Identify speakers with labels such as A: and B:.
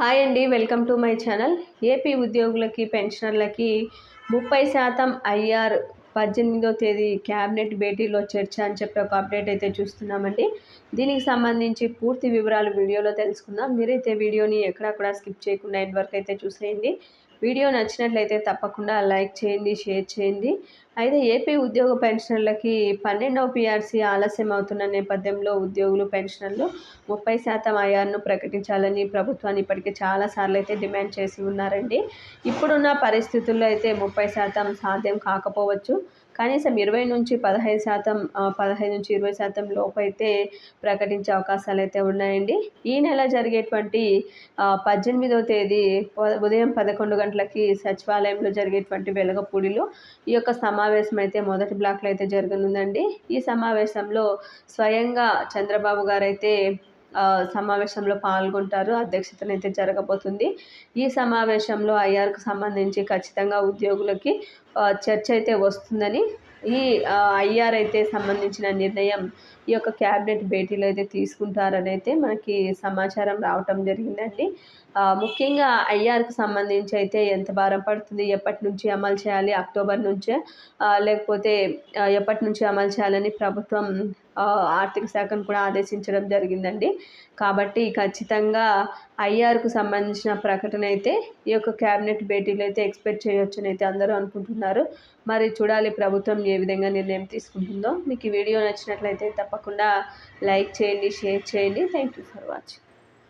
A: Hi అండి welcome to my channel. AP ఉద్యోగులకి పెన్షనర్లకి ముప్పై శాతం ఐఆర్ పద్దెనిమిదో తేదీ క్యాబినెట్ భేటీలో చర్చ అని చెప్పి ఒక అప్డేట్ అయితే చూస్తున్నామండి. దీనికి సంబంధించి పూర్తి వివరాలు వీడియోలో తెలుసుకుందాం. మీరైతే వీడియోని ఎక్కడక్కడ స్కిప్ చేయకుండా ఇంతవరకు అయితే చూసేయండి. వీడియో నచ్చినట్లయితే తప్పకుండా లైక్ చేయండి షేర్ చేయండి. అయితే ఏపీ ఉద్యోగ పెన్షనర్లకి పన్నెండవ పీఆర్సీ ఆలస్యం అవుతున్న నేపథ్యంలో ఉద్యోగులు పెన్షనర్లు ముప్పై శాతం ఆయాన్ని ప్రకటించాలని ప్రభుత్వాన్ని ఇప్పటికే చాలాసార్లు అయితే డిమాండ్ చేసి ఉన్నారండి. ఇప్పుడున్న పరిస్థితుల్లో అయితే ముప్పై శాతం సాధ్యం కాకపోవచ్చు. కనీసం ఇరవై నుంచి పదహైదు శాతం పదహైదు నుంచి ఇరవై శాతం లోపైతే అయితే ప్రకటించే అవకాశాలు అయితే ఉన్నాయండి. ఈ నెల జరిగేటువంటి పద్దెనిమిదవ తేదీ ఉదయం పదకొండు గంటల గంటలకి సచివాలయంలో జరిగేటువంటి వెలగపూడిలో ఈ యొక్క సమావేశం అయితే మొదటి బ్లాక్లో అయితే జరగనుందండి. ఈ సమావేశంలో స్వయంగా చంద్రబాబు గారు అయితే సమావేశంలో పాల్గొంటారు. అధ్యక్షతనైతే జరగబోతుంది. ఈ సమావేశంలో ఐఆర్కు సంబంధించి ఖచ్చితంగా ఉద్యోగులకి చర్చ అయితే వస్తుందని ఈ ఐఆర్ అయితే సంబంధించిన నిర్ణయం ఈ యొక్క క్యాబినెట్ భేటీలో అయితే తీసుకుంటారని అయితే మనకి సమాచారం రావటం జరిగిందండి. ముఖ్యంగా ఐఆర్కి సంబంధించి అయితే ఎంత భారం పడుతుంది ఎప్పటి నుంచి అమలు చేయాలి అక్టోబర్ నుంచే లేకపోతే ఎప్పటి నుంచి అమలు చేయాలని ప్రభుత్వం ఆర్థిక శాఖను కూడా ఆదేశించడం జరిగిందండి. కాబట్టి ఖచ్చితంగా ఐఆర్కు సంబంధించిన ప్రకటన అయితే ఈ యొక్క క్యాబినెట్ భేటీలో అయితే ఎక్స్పెక్ట్ చేయొచ్చని అయితే అందరూ అనుకుంటున్నారు. మరి చూడాలి ప్రభుత్వం ఏ విధంగా నిర్ణయం తీసుకుంటుందో. మీకు ఈ వీడియో నచ్చినట్లయితే తప్పకుండా లైక్ చేయండి షేర్ చేయండి. Thank you for watching.